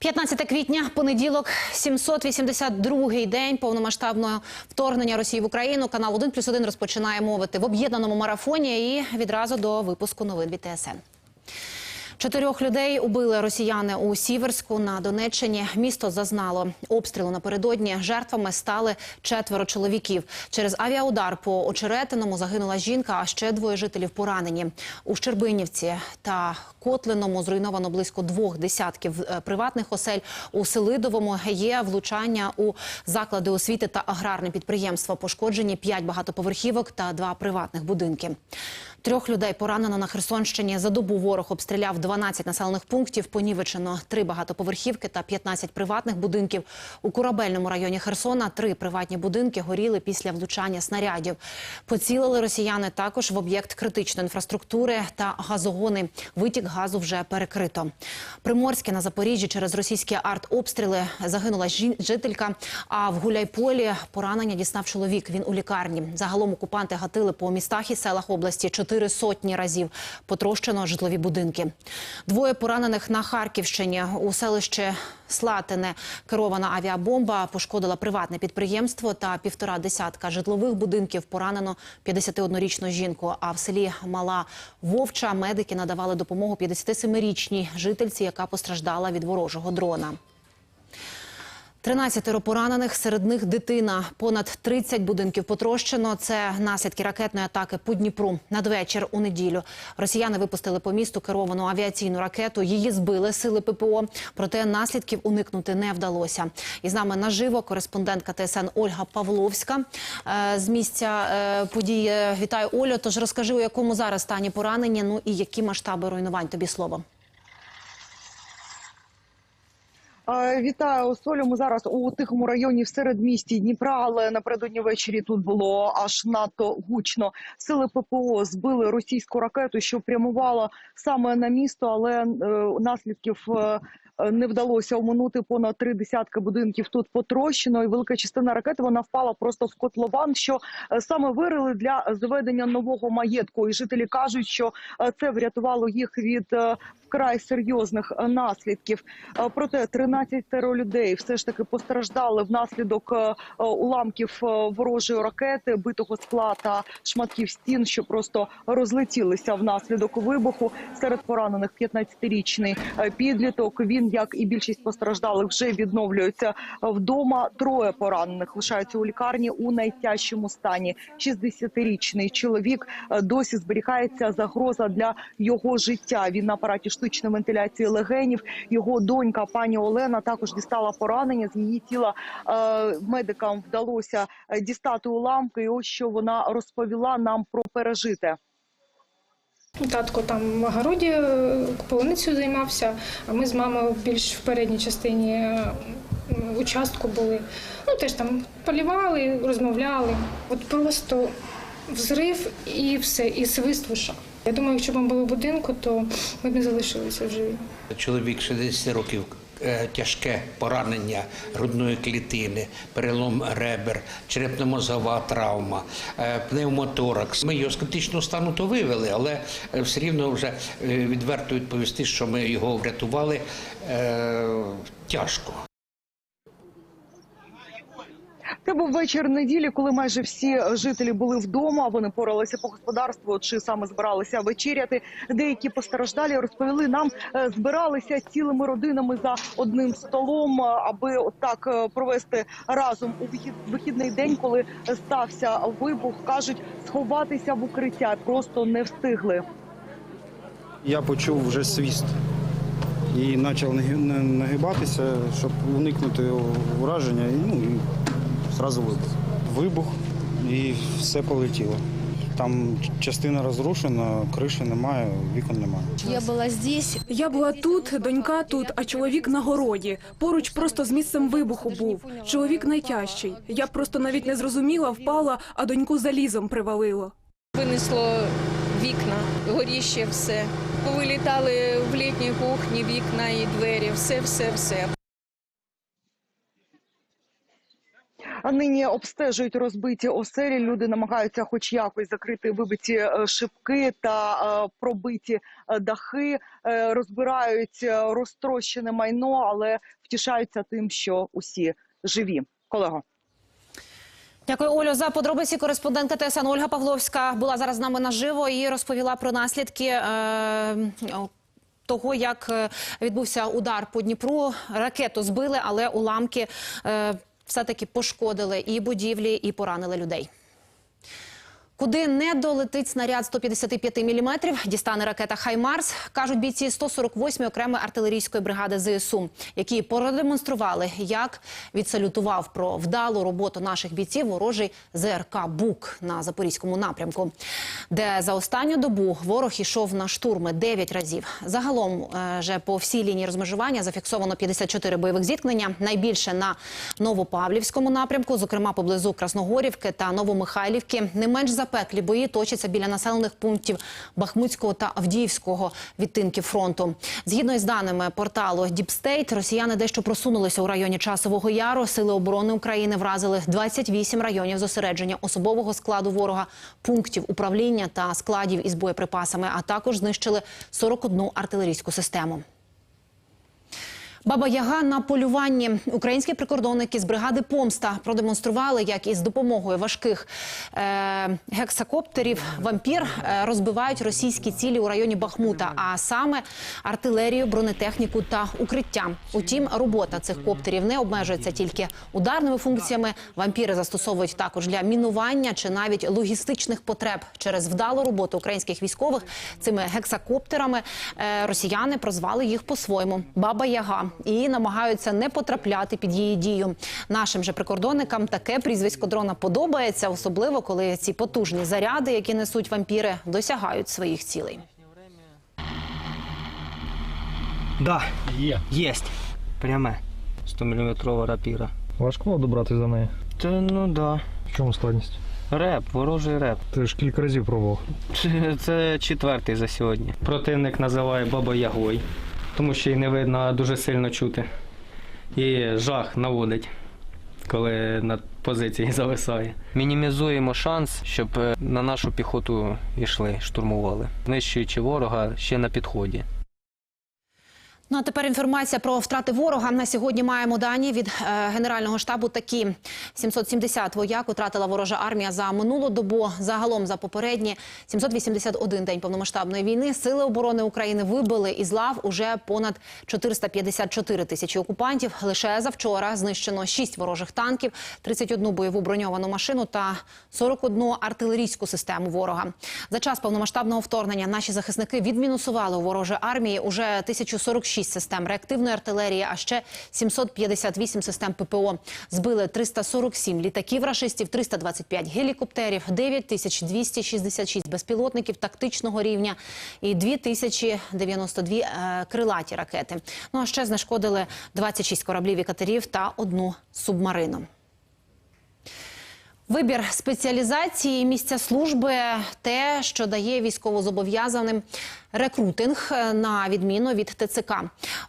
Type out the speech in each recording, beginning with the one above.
15 квітня, понеділок, 782-й день повномасштабного вторгнення Росії в Україну. Канал 1 плюс 1 розпочинає мовити в об'єднаному марафоні і відразу до випуску новин від ТСН. Чотирьох людей убили росіяни у Сіверську на Донеччині. Місто зазнало обстрілу напередодні. Жертвами стали четверо чоловіків. Через авіаудар по очеретиному загинула жінка, а ще двоє жителів поранені. У Щербинівці та Котлиному зруйновано близько двох десятків е, приватних осель. У Селидовому є влучання у заклади освіти та аграрне підприємство. Пошкоджені п'ять багатоповерхівок та два приватних будинки. Трьох людей поранено на Херсонщині. За добу ворог обстріляв 12 населених пунктів. Понівечено три багатоповерхівки та 15 приватних будинків. У корабельному районі Херсона три приватні будинки горіли після влучання снарядів. Поцілили росіяни також в об'єкт критичної інфраструктури та газогони. Витік газу вже перекрито. Приморське на Запоріжжі через російські артобстріли загинула жителька. А в Гуляйполі поранення дістав чоловік. Він у лікарні. Загалом окупанти гатили по містах і селах області чотири сотні разів. Потрощено житлові будинки. Двоє поранених на Харківщині у селищі Слатине. Керована авіабомба пошкодила приватне підприємство та півтора десятка житлових будинків. Поранено 51-річну жінку. А в селі Мала Вовча медики надавали допомогу 57-річній жительці, яка постраждала від ворожого дрона. 13 поранених, серед них дитина. Понад 30 будинків потрощено. Це наслідки ракетної атаки по Дніпру. Надвечір у неділю росіяни випустили по місту керовану авіаційну ракету. Її збили сили ППО. Проте наслідків уникнути не вдалося. І з нами наживо кореспондентка ТСН Ольга Павловська е, з місця е, події. Вітаю Олю. Тож розкажи, у якому зараз стані поранення. Ну і які масштаби руйнувань. Тобі слово. Е, Вітаю Солю. Ми зараз у тихому районі в середмісті Дніпра, але напередодні ввечері тут було аж надто гучно. Сили ППО збили російську ракету, що прямувала саме на місто, але е, наслідків. е, Не вдалося оминути понад три десятки будинків тут потрощено, і велика частина ракети вона впала просто в котлован, що е, саме вирили для заведення нового маєтку. І жителі кажуть, що е, це врятувало їх від е, вкрай серйозних е, наслідків. Е, Проте 13 людей все ж таки постраждали внаслідок е, уламків ворожої ракети, битого скла та шматків стін, що просто розлетілися внаслідок вибуху. Серед поранених 15-річний е, підліток. Він, як і більшість постраждалих, вже відновлюється вдома. Троє поранених лишаються у лікарні у найтяжчому стані. 60-річний чоловік досі зберігається загроза для його життя. Він на апараті штучної вентиляції легенів. Його донька пані Олена також дістала поранення. З її тіла е, медикам вдалося е, дістати уламки. І ось що вона розповіла нам про пережите. Татко там в огороді е, полуницею займався, а ми з мамою більш в передній частині участку були. Ну теж там полівали, розмовляли. От просто взрив і все, і свист в ушах. Я думаю, якщо б ми були в будинку, то ми б не залишилися в живі. Чоловік 60 років, е, тяжке поранення грудної клітини, перелом ребер, черепно-мозгова травма, е, пневмоторакс. Ми його з критичного стану то вивели, але е, все рівно вже відверто відповісти, що ми його врятували тяжко. Це був вечір неділі, коли майже всі жителі були вдома. Вони поралися по господарству чи саме збиралися вечеряти. Деякі постраждалі розповіли нам, е, збиралися цілими родинами за одним столом, е, аби отак е, провести разом у вихід- вихідний день, коли стався вибух. кажуть, сховатися в укриття просто не встигли. Я почув вже свіст і почав наги- на- нагибатися, щоб уникнути ураження. І, ну, і одразу вибух. Вибух і все полетіло. Там частина розрушена, криші немає, вікон немає. Я була здесь. Я була тут, донька тут, а чоловік на городі. Поруч просто з місцем вибуху був. Чоловік найтяжчий. Я просто навіть не зрозуміла, впала, а доньку залізом привалило. Винесло вікна, горіще все. Повилітали в літній кухні вікна і двері, все, все, все. А нині обстежують розбиті оселі. Люди намагаються, хоч якось, закрити вибиті е, шибки та е, пробиті е, дахи, розбирають розтрощене майно, але втішаються тим, що усі живі. Колего. Дякую, Олю. За подробиці кореспондентка ТСН Ольга Павловська була зараз з нами наживо і розповіла про наслідки. Того, як відбувся удар по Дніпру, ракету збили, але уламки е, все-таки пошкодили і будівлі, і поранили людей. Куди не долетить снаряд 155 мм, дістане ракета «Хаймарс», кажуть бійці 148-ї окремої артилерійської бригади ЗСУ, які продемонстрували, як відсалютував про вдалу роботу наших бійців ворожий ЗРК «Бук» на Запорізькому напрямку, де за останню добу ворог ішов на штурми 9 разів. Загалом е, же по всій лінії розмежування зафіксовано 54 бойових зіткнення, найбільше на Новопавлівському напрямку, зокрема поблизу Красногорівки та Новомихайлівки. Не менш запеклі бої точаться біля населених пунктів Бахмутського та Авдіївського відтинків фронту. Згідно із даними порталу Діпстейт, росіяни дещо просунулися у районі Часового Яру. Сили оборони України вразили 28 районів зосередження особового складу ворога, пунктів управління та складів із боєприпасами, а також знищили 41 артилерійську систему. Баба Яга на полюванні. Українські прикордонники з бригади Помста продемонстрували, як із допомогою важких е, гексакоптерів вампір е, розбивають російські цілі у районі Бахмута, а саме артилерію, бронетехніку та укриття. Утім, робота цих коптерів не обмежується тільки ударними функціями. Вампіри застосовують також для мінування чи навіть логістичних потреб через вдалу роботу українських військових цими гексакоптерами. Е, росіяни прозвали їх по-своєму Баба Яга і намагаються не потрапляти під її дію. Нашим же прикордонникам таке прізвисько дрона подобається, особливо коли ці потужні заряди, які несуть вампіри, досягають своїх цілей. Да, є. Єсть. Пряме. 100-мм рапіра. Важко було добратися до неї. Та ну да. В чому складність? Реп, ворожий реп. Ти ж кілька разів пробував. Це, це четвертий за сьогодні. Противник називає Баба Ягой, тому що її не видно, а дуже сильно чути. І жах наводить, коли на позиції зависає. Мінімізуємо шанс, щоб е, на нашу піхоту йшли, штурмували, знищуючи ворога ще на підході. Ну а тепер інформація про втрати ворога. На сьогодні маємо дані від е, Генерального штабу. Такі 770 вояк втратила ворожа армія за минулу добу. Загалом за попередні 781 день повномасштабної війни сили оборони України вибили із лав уже понад 454 тисячі окупантів. Лише завчора знищено 6 ворожих танків, 31 бойову броньовану машину та 41 артилерійську систему ворога. За час повномасштабного вторгнення наші захисники відмінусували у ворожої армії уже 1046 систем реактивної артилерії, а ще 758 систем ППО. Збили 347 літаків рашистів, 325 гелікоптерів, 9266 безпілотників тактичного рівня і 2092 е, крилаті ракети. Ну а ще знешкодили 26 кораблів і катерів та одну субмарину. Вибір спеціалізації місця служби те, що дає військовозобов'язаним рекрутинг е, на відміну від ТЦК.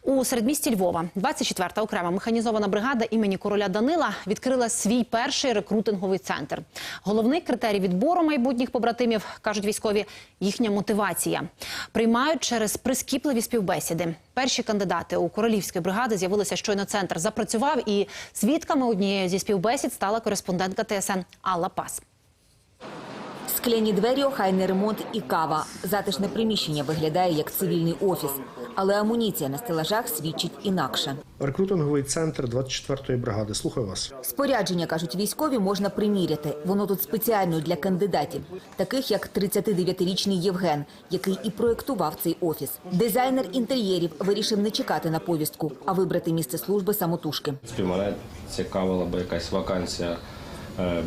У середмісті Львова 24-та окрема механізована бригада імені короля Данила відкрила свій перший рекрутинговий центр. Головний критерій відбору майбутніх побратимів кажуть військові їхня мотивація. Приймають через прискіпливі співбесіди. Перші кандидати у королівської бригади з'явилися щойно центр запрацював, і свідками однієї зі співбесід стала кореспондентка ТСН Алла Пас. Скляні двері, охайний ремонт і кава. Затишне приміщення виглядає як цивільний офіс, але амуніція на стелажах свідчить інакше. Рекрутинговий центр 24-ї бригади. Слухаю вас. Спорядження, кажуть військові, можна приміряти. Воно тут спеціально для кандидатів, таких як 39-річний Євген, який і проєктував цей офіс. Дизайнер інтер'єрів вирішив не чекати на повістку, а вибрати місце служби самотужки. принципі, цікавила би якась вакансія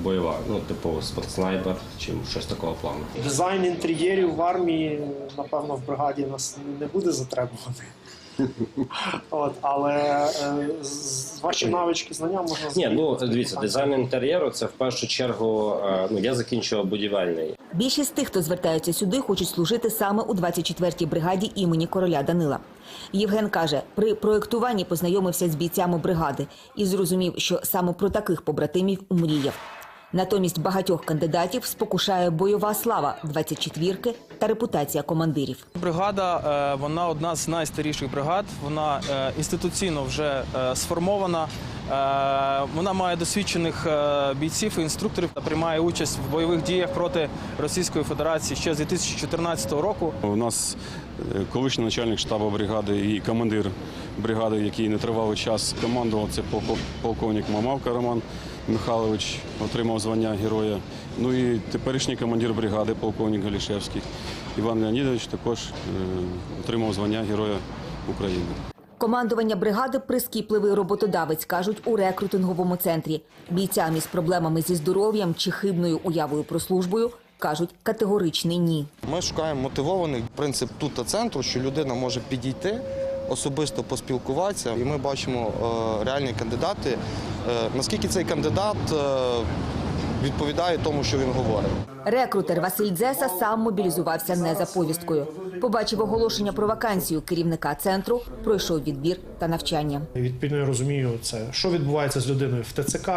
бойова, ну, типу спортснайпер чи щось такого плану. Дизайн інтер'єрів в армії, напевно, в бригаді нас не буде затребуваний. От, але е, з- ваші навички, знання можна Ні, ну дивіться, дизайн інтер'єру це в першу чергу. е, Ну я закінчував будівельний. Більшість тих, хто звертаються сюди, хочуть служити саме у 24-й бригаді імені короля Данила. Євген каже, при проєктуванні познайомився з бійцями бригади і зрозумів, що саме про таких побратимів мріяв. Натомість багатьох кандидатів спокушає бойова слава 24-ки та репутація командирів. Бригада е, вона одна з найстаріших бригад. Вона е, інституційно вже е, сформована. Вона має досвідчених бійців і інструкторів та приймає участь в бойових діях проти Російської Федерації ще з 2014 року. У нас колишній начальник штабу бригади і командир бригади, який нетривалий час командував, це полковник Мамавка Роман Михайлович, отримав звання героя. Ну і теперішній командир бригади, полковник Галішевський. Іван Леонідович також е, отримав звання Героя України. Командування бригади прискіпливий роботодавець, кажуть у рекрутинговому центрі. Бійцям із проблемами зі здоров'ям чи хибною уявою про службою кажуть категоричний ні. Ми шукаємо мотивованих. Принцип тут центру, що людина може підійти, особисто поспілкуватися, і ми бачимо е, реальні кандидати. Е, наскільки цей кандидат е, відповідає тому, що він говорить. Рекрутер Василь Дзеса сам мобілізувався не за повісткою. Побачив оголошення про вакансію керівника центру, пройшов відбір та навчання. Відповідно, я розумію це, що відбувається з людиною в ТЦК,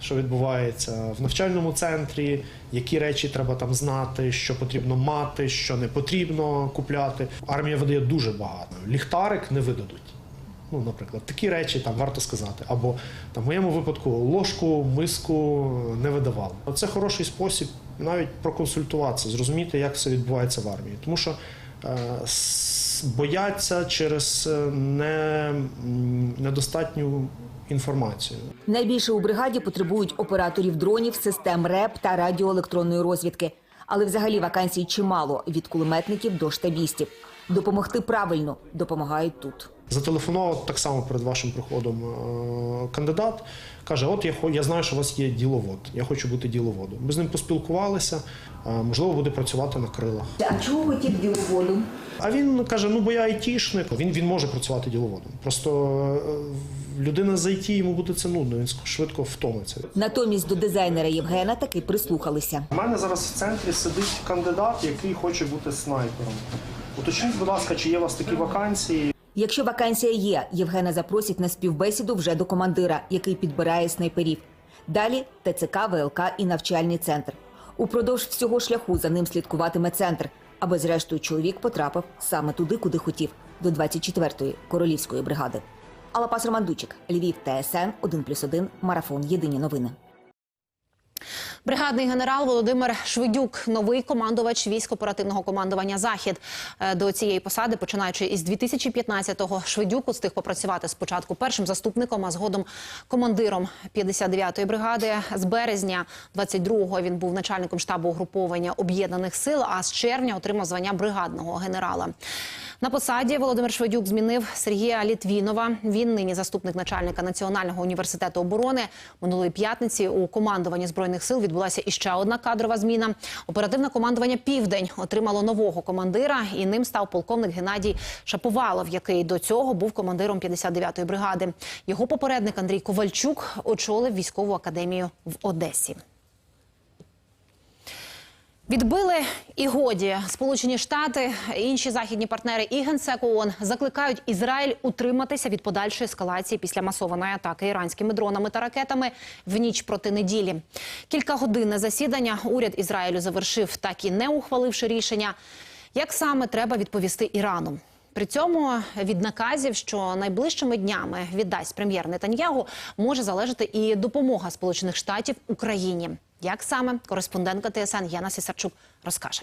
що відбувається в навчальному центрі, які речі треба там знати, що потрібно мати, що не потрібно купляти. Армія видає дуже багато. Ліхтарик не видадуть. Ну, наприклад, такі речі там варто сказати. Або там в моєму випадку ложку, миску не видавали. Це хороший спосіб навіть проконсультуватися, зрозуміти, як все відбувається в армії. Тому що е, бояться через е, не, недостатню інформацію. Найбільше у бригаді потребують операторів дронів, систем РЕП та радіоелектронної розвідки. Але взагалі вакансій чимало від кулеметників до штабістів. Допомогти правильно допомагають тут. Зателефонував так само перед вашим приходом е, кандидат. Каже: От я хо- я знаю, що у вас є діловод. Я хочу бути діловодом. Ми з ним поспілкувалися. е, Можливо, буде працювати на крилах. А чого хотів діловоду? А він каже: ну бо я айтішник. Він, він може працювати діловодом. Просто е, людина з ІТ, йому буде це нудно, він швидко втомиться. Натомість до дизайнера Євгена таки прислухалися. У мене зараз в центрі сидить кандидат, який хоче бути снайпером. Уточніть, будь ласка, чи є у вас такі вакансії? Якщо вакансія є, Євгена запросять на співбесіду вже до командира, який підбирає снайперів. Далі ТЦК, ВЛК і навчальний центр. Упродовж всього шляху за ним слідкуватиме центр, аби зрештою чоловік потрапив саме туди, куди хотів, до 24-ї королівської бригади. Алапас Романдучик, Львів, ТСН 1+,1, Марафон. Єдині новини. Бригадний генерал Володимир Швидюк, новий командувач військ-оперативного командування Захід Е, до цієї посади, починаючи із 2015-го, Швидюк устиг попрацювати спочатку першим заступником, а згодом командиром 59-ї бригади. З березня 22-го він був начальником штабу угруповання об'єднаних сил. А з червня отримав звання бригадного генерала. На посаді Володимир Шведюк змінив Сергія Літвінова. Він нині заступник начальника Національного університету оборони. Минулої п'ятниці у командуванні збройних сил відбулася іще одна кадрова зміна. Оперативне командування Південь отримало нового командира, і ним став полковник Геннадій Шаповалов, який до цього був командиром 59-ї бригади. Його попередник Андрій Ковальчук очолив військову академію в Одесі. Відбили і годі. Сполучені Штати, інші західні партнери і генсек ООН закликають Ізраїль утриматися від подальшої ескалації після масованої атаки іранськими дронами та ракетами в ніч проти неділі. Кілька годин засідання уряд Ізраїлю завершив, так і не ухваливши рішення, як саме треба відповісти Ірану. При цьому від наказів, що найближчими днями віддасть прем'єр Нетаньягу, може залежати і допомога Сполучених Штатів Україні. Як саме кореспондентка ТСН Яна Сісарчук розкаже.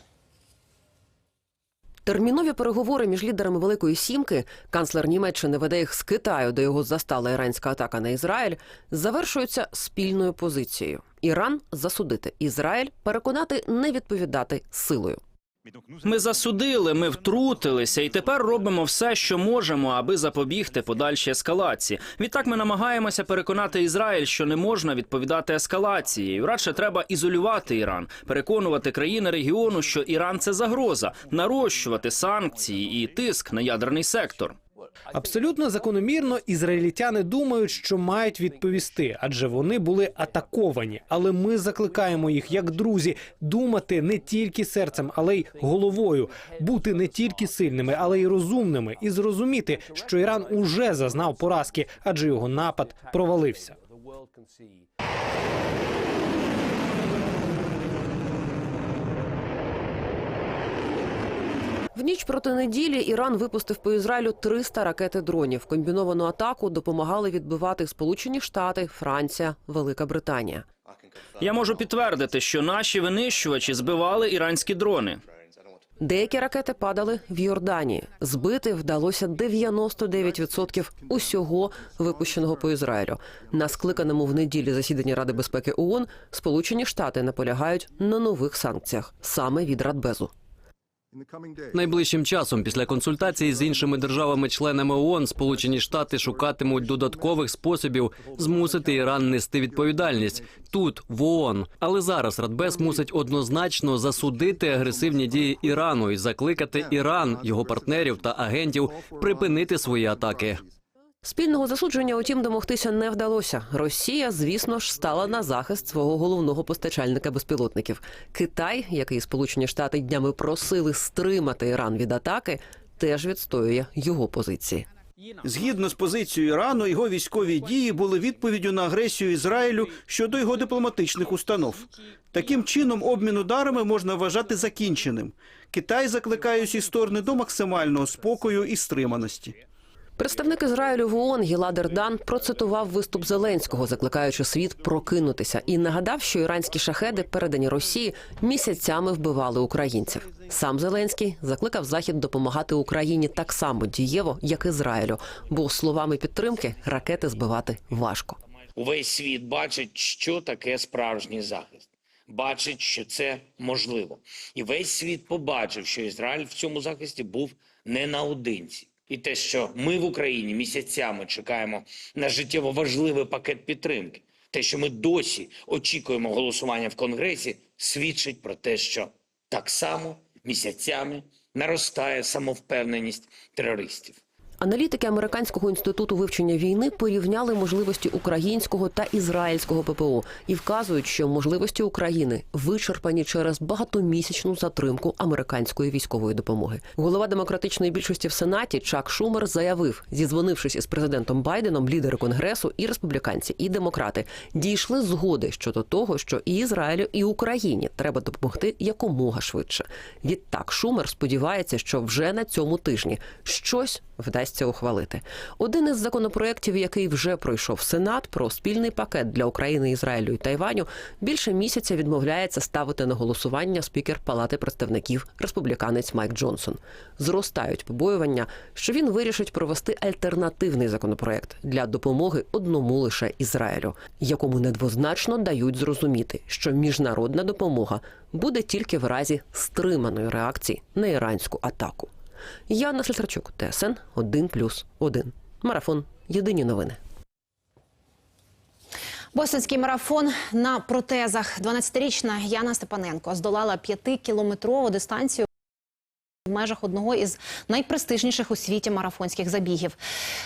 Термінові переговори між лідерами Великої Сімки, канцлер Німеччини веде їх з Китаю, де його застала іранська атака на Ізраїль, завершуються спільною позицією: Іран засудити, Ізраїль переконати не відповідати силою. Ми засудили, ми втрутилися і тепер робимо все, що можемо, аби запобігти подальшій ескалації. Відтак ми намагаємося переконати Ізраїль, що не можна відповідати ескалацією. Радше треба ізолювати Іран, переконувати країни регіону, що Іран це загроза, нарощувати санкції і тиск на ядерний сектор. Абсолютно закономірно ізраїльтяни думають, що мають відповісти, адже вони були атаковані. Але ми закликаємо їх, як друзі, думати не тільки серцем, але й головою, бути не тільки сильними, але й розумними, і зрозуміти, що Іран уже зазнав поразки, адже його напад провалився. В ніч проти неділі Іран випустив по Ізраїлю 300 ракети дронів. Комбіновану атаку допомагали відбивати Сполучені Штати, Франція, Велика Британія. Я можу підтвердити, що наші винищувачі збивали іранські дрони. Деякі ракети падали в Йорданії. Збити вдалося 99% усього випущеного по Ізраїлю. На скликаному в неділі засіданні Ради безпеки ООН Сполучені Штати наполягають на нових санкціях саме від Радбезу. Найближчим часом, після консультації з іншими державами-членами ООН, Сполучені Штати шукатимуть додаткових способів змусити Іран нести відповідальність тут, в ООН. Але зараз Радбез мусить однозначно засудити агресивні дії Ірану і закликати Іран, його партнерів та агентів припинити свої атаки. Спільного засудження, утім, домогтися не вдалося. Росія, звісно ж, стала на захист свого головного постачальника безпілотників. Китай, який Сполучені Штати днями просили стримати Іран від атаки, теж відстоює його позиції. Згідно з позицією Ірану, його військові дії були відповіддю на агресію Ізраїлю щодо його дипломатичних установ. Таким чином, обмін ударами можна вважати закінченим. Китай закликає усі сторони до максимального спокою і стриманості. Представник Ізраїлю в ООН Гілад Ердан процитував виступ Зеленського, закликаючи світ прокинутися, і нагадав, що іранські шахеди, передані Росії, місяцями вбивали українців. Сам Зеленський закликав Захід допомагати Україні так само дієво, як Ізраїлю, бо словами підтримки ракети збивати важко. Увесь світ бачить, що таке справжній захист. Бачить, що це можливо. І весь світ побачив, що Ізраїль в цьому захисті був не наодинці. І те, що ми в Україні місяцями чекаємо на життєво важливий пакет підтримки, те, що ми досі очікуємо голосування в Конгресі, свідчить про те, що так само місяцями наростає самовпевненість терористів. Аналітики американського інституту вивчення війни порівняли можливості українського та ізраїльського ППО і вказують, що можливості України вичерпані через багатомісячну затримку американської військової допомоги. Голова демократичної більшості в сенаті Чак Шумер заявив, зізвонившись із президентом Байденом, лідери конгресу, і республіканці, і демократи дійшли згоди щодо того, що і Ізраїлю, і Україні треба допомогти якомога швидше. Відтак Шумер сподівається, що вже на цьому тижні щось вдасться ухвалити. Один із законопроєктів, який вже пройшов Сенат, про спільний пакет для України, Ізраїлю і Тайваню, більше місяця відмовляється ставити на голосування спікер Палати представників республіканець Майк Джонсон. Зростають побоювання, що він вирішить провести альтернативний законопроєкт для допомоги одному лише Ізраїлю, якому недвозначно дають зрозуміти, що міжнародна допомога буде тільки в разі стриманої реакції на іранську атаку. Яна Сельсарчук, ТСН 1+,1. Марафон. Єдині новини. Бостонський марафон на протезах. 12-річна Яна Степаненко здолала п'ятикілометрову дистанцію в межах одного із найпрестижніших у світі марафонських забігів.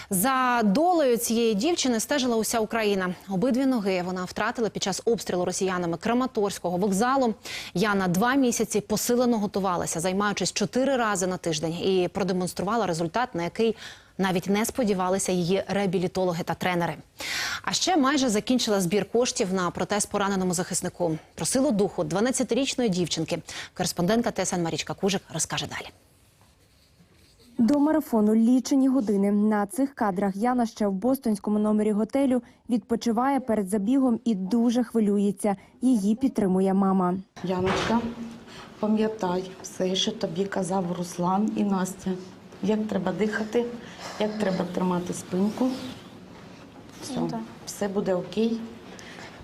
За долею цієї дівчини стежила уся Україна. Обидві ноги вона втратила під час обстрілу росіянами Краматорського вокзалу. Яна два місяці посилено готувалася, займаючись чотири рази на тиждень, і продемонструвала результат, на який навіть не сподівалися її реабілітологи та тренери. А ще майже закінчила збір коштів на протез пораненому захиснику. Про силу духу 12-річної дівчинки. Кореспондентка ТСН Марічка Кужик розкаже далі. До марафону лічені години. На цих кадрах Яна ще в бостонському номері готелю відпочиває перед забігом і дуже хвилюється. Її підтримує мама. Яночка, пам'ятай все, що тобі казав Руслан і Настя. Як треба дихати, як треба тримати спинку. Все, все буде окей.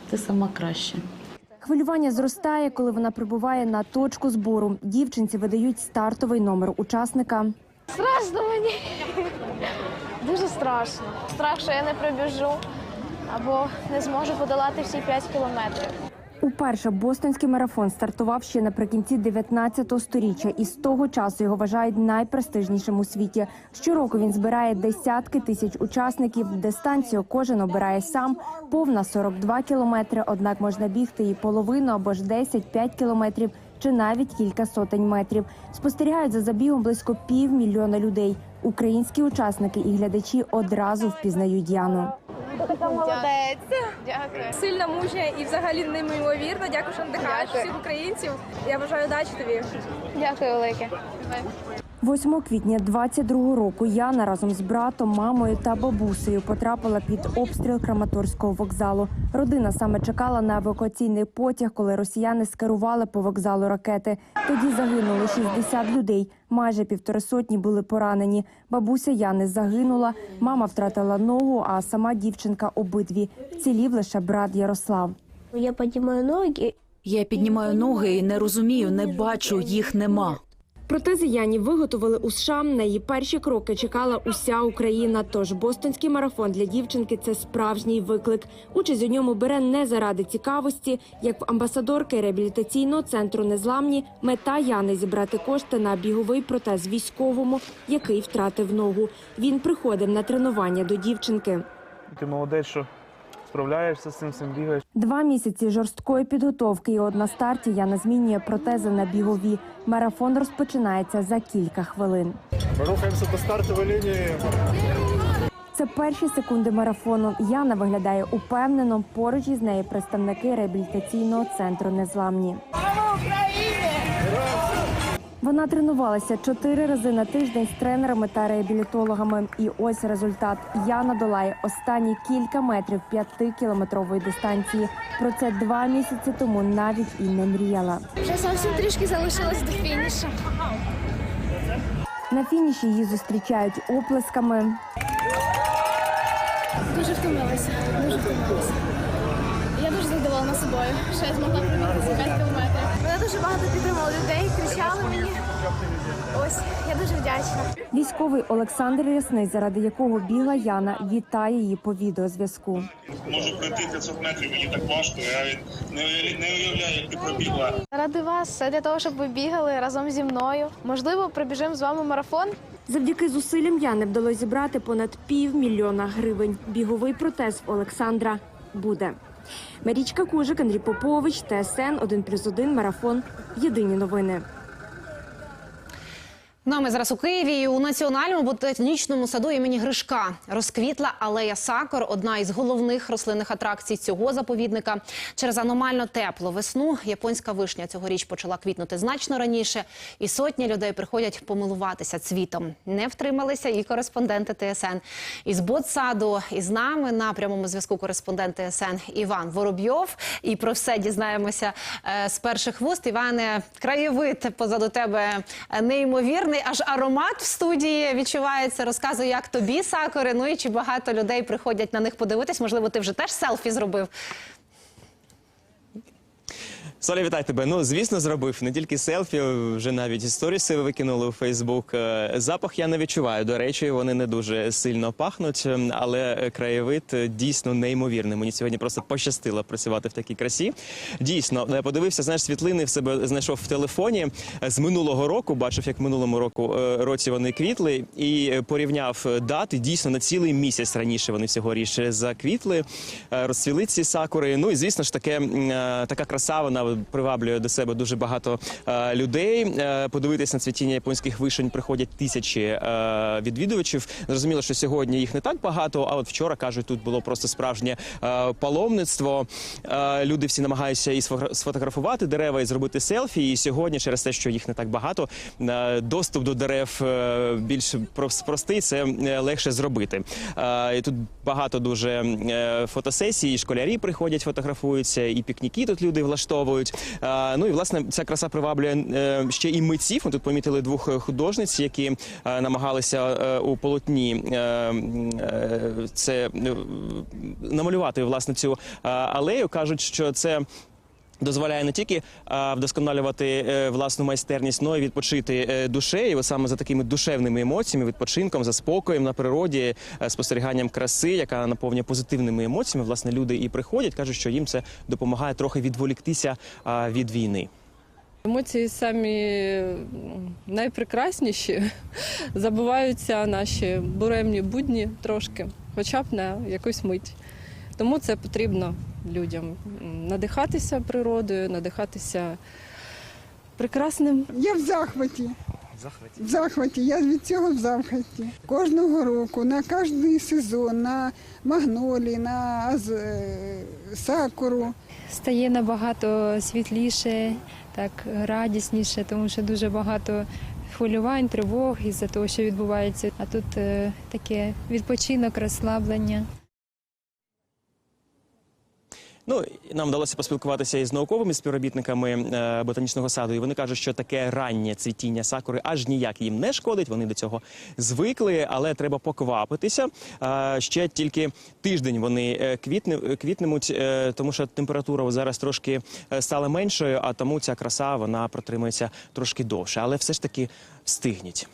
Ти сама краще. Хвилювання зростає, коли вона прибуває на точку збору. Дівчинці видають стартовий номер учасника. Страшно мені. Дуже страшно. Страх, що я не пробіжу або не зможу подолати всі 5 кілометрів. У Вперше бостонський марафон стартував ще наприкінці 19 століття, і з того часу його вважають найпрестижнішим у світі. Щороку він збирає десятки тисяч учасників. Дистанцію кожен обирає сам. Повна 42 кілометри. Однак можна бігти і половину або ж 10-5 кілометрів чи навіть кілька сотень метрів. Спостерігають за забігом близько півмільйона людей. Українські учасники і глядачі одразу впізнають Яну. Молодець. Дякую. Сильна, мужня і взагалі неймовірно. Дякую, що надихаєш всіх українців. Я бажаю удачі тобі. Дякую, велике. 8 квітня 22 року Яна разом з братом, мамою та бабусею потрапила під обстріл Краматорського вокзалу. Родина саме чекала на евакуаційний потяг, коли росіяни скерували по вокзалу ракети. Тоді загинули 60 людей. Майже півтори сотні були поранені. Бабуся Яни загинула, мама втратила ногу, а сама дівчинка обидві. Вцілів лише брат Ярослав. Я піднімаю ноги. Я піднімаю ноги і не розумію, не бачу, їх нема. Протези Яні виготовили у США. На її перші кроки чекала уся Україна. Тож бостонський марафон для дівчинки це справжній виклик. Участь у ньому бере не заради цікавості, як в амбасадорки реабілітаційного центру Незламні. Мета Яни зібрати кошти на біговий протез військовому, який втратив ногу. Він приходив на тренування до дівчинки. Ти молодець, що справляєшся з цим, цим бігаєш. Два місяці жорсткої підготовки, і от на старті Яна змінює протези на бігові. Марафон розпочинається за кілька хвилин. Ми рухаємося до стартової лінії. Це перші секунди марафону. Яна виглядає упевнено. Поруч із нею представники реабілітаційного центру Незламні. Вона тренувалася чотири рази на тиждень з тренерами та реабілітологами. І ось результат. Яна долає останні кілька метрів п'ятикілометрової дистанції. Про це два місяці тому навіть і не мріяла. Вже зовсім трішки залишилось до фінішу. На фініші її зустрічають оплесками. Дуже втомилася. Дуже втомилася. Я дуже задоволена собою, що я змогла пробігти ці 5 кілометрів. Дуже багато підтримали людей, кричали мені. Ось, я дуже вдячна. Військовий Олександр Рясний, заради якого бігла Яна, вітає її по відеозв'язку. Можу пройти 500 метрів, мені так важко. Я не уявляю, як ти пробігла. Ради вас, все для того, щоб ви бігали разом зі мною. Можливо, пробіжимо з вами марафон. Завдяки зусиллям Яни вдалося зібрати понад півмільйона гривень. Біговий протез Олександра буде. Марічка Кужик, Андрій Попович, ТСН 1+,1, Марафон. Єдині новини. Ну, а ми зараз у Києві і у національному ботанічному саду імені Гришка розквітла алея сакур, одна із головних рослинних атракцій цього заповідника. Через аномально теплу весну японська вишня цьогоріч почала квітнути значно раніше, і сотні людей приходять помилуватися цвітом. Не втрималися і кореспонденти ТСН. Із ботсаду із нами на прямому зв'язку кореспондент ТСН Іван Воробйов. І про все дізнаємося е, з перших вуст. Іване, краєвид позаду тебе е, неймовірний. Аж аромат в студії відчувається. Розказуй, як тобі сакури. Ну і чи багато людей приходять на них подивитись? Можливо, ти вже теж селфі зробив. Соля, вітаю тебе. Ну, звісно, зробив не тільки селфі, вже навіть історіси викинули у Фейсбук. Е, Запах я не відчуваю. До речі, вони не дуже сильно пахнуть, ем, але краєвид е, дійсно неймовірний. Мені сьогодні просто пощастило працювати в такій красі. Дійсно, я подивився, знаєш, світлини в себе знайшов в телефоні е, з минулого року. Бачив, як в минулому року е, році вони квітли, і е, порівняв е, дати. Дійсно, на цілий місяць раніше вони всього ріше заквітли, е, розцвіли ці сакури. Ну і звісно ж таке е, така краса. Вона приваблює до себе дуже багато е, людей. Е, подивитись на цвітіння японських вишень приходять тисячі е, відвідувачів. Зрозуміло, що сьогодні їх не так багато. А от вчора кажуть, тут було просто справжнє паломництво. Люди всі намагаються і сфотогра- сфотографувати дерева і зробити селфі. І сьогодні, через те, що їх не так багато, доступ до дерев більш простий, це легше зробити. І тут багато дуже фотосесій. і Школярі приходять, фотографуються, і пікніки тут люди влаштовують. Е, Ну і власне ця краса приваблює е, ще і митців. Ми тут помітили двох е, художниць, які намагалися у полотні це намалювати власне цю алею. кажуть, що це. Дозволяє не тільки вдосконалювати е, власну майстерність, але й відпочити е, душею. Саме за такими душевними емоціями, відпочинком, за спокоєм на природі, е, спостеріганням краси, яка наповнює позитивними емоціями. Власне, люди і приходять, кажуть, що їм це допомагає трохи відволіктися від війни. Емоції самі найпрекрасніші. Забуваються наші буремні будні трошки, хоча б на якусь мить. Тому це потрібно людям надихатися природою, надихатися прекрасним. Я в захваті. В захваті, я від цього в захваті. Кожного року, на кожний сезон, на магнолі, на аз- е, сакуру. стає набагато світліше, так радісніше, тому що дуже багато хвилювань, тривог із-за того, що відбувається. А тут е, таке відпочинок, розслаблення. Ну нам вдалося поспілкуватися із науковими співробітниками е, ботанічного саду. І вони кажуть, що таке раннє цвітіння сакури аж ніяк їм не шкодить. Вони до цього звикли, але треба поквапитися. Ще тільки тиждень вони е, квітне, квітнемуть, е, тому що температура зараз трошки стала меншою, а тому ця краса вона протримується трошки довше. Але все ж таки встигніть.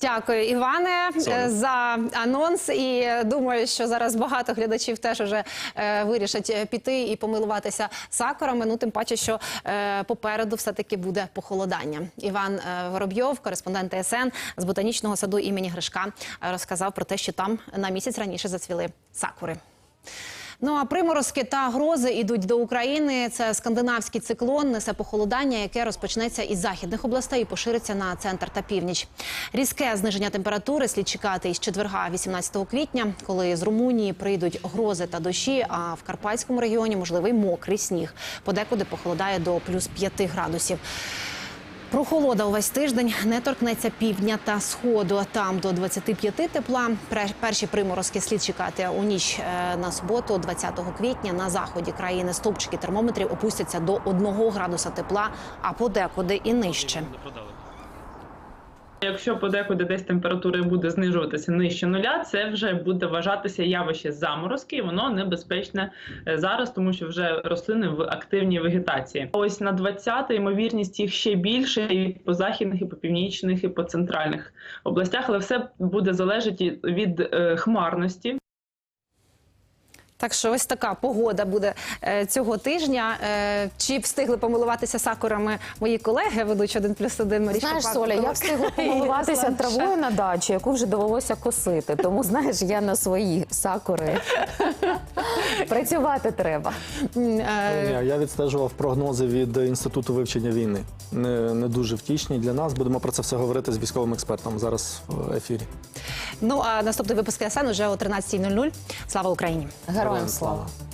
Дякую, Іване, Соня. е, за анонс. І думаю, що зараз багато глядачів теж вже е, вирішать е, піти і помилуватися сакурами. Ну тим паче, що попереду все таки буде похолодання. Іван Воробйов, кореспондент ТСН з ботанічного саду імені Гришка, розказав про те, що там на місяць раніше зацвіли сакури. Ну а приморозки та грози йдуть до України. Це скандинавський циклон несе похолодання, яке розпочнеться із західних областей і пошириться на центр та північ. Різке зниження температури слід чекати із четверга, 18 квітня, коли з Румунії прийдуть грози та дощі. А в Карпатському регіоні можливий мокрий сніг. Подекуди похолодає до плюс 5 градусів. Прохолода увесь тиждень не торкнеться півдня та сходу. Там до 25 тепла. Перші приморозки слід чекати у ніч е, на суботу, 20 квітня. На заході країни стовпчики термометрів опустяться до 1 градуса тепла, а подекуди і нижче. Якщо подекуди десь температура буде знижуватися нижче нуля, це вже буде вважатися явище заморозки, і воно небезпечне е, зараз, тому що вже рослини в активній вегетації. Ось на 20 ймовірність їх ще більше і по західних, і по північних, і по центральних областях, але все буде залежати від е, хмарності. Так що ось така погода буде е, цього тижня. Е, чи встигли помилуватися сакурами мої колеги, ведучі 1 плюс 1 Марічка Знаєш, Павлова Соля, я встигла помилуватися Руслан травою на дачі, яку вже довелося косити. Тому знаєш, я на свої сакури. Працювати треба. Ні, я відстежував прогнози від інституту вивчення війни. Не, не дуже втішні для нас. Будемо про це все говорити з військовим експертом зараз в ефірі. Ну а наступний випуск ТСН уже о 13.00. Слава Україні! Героям слава!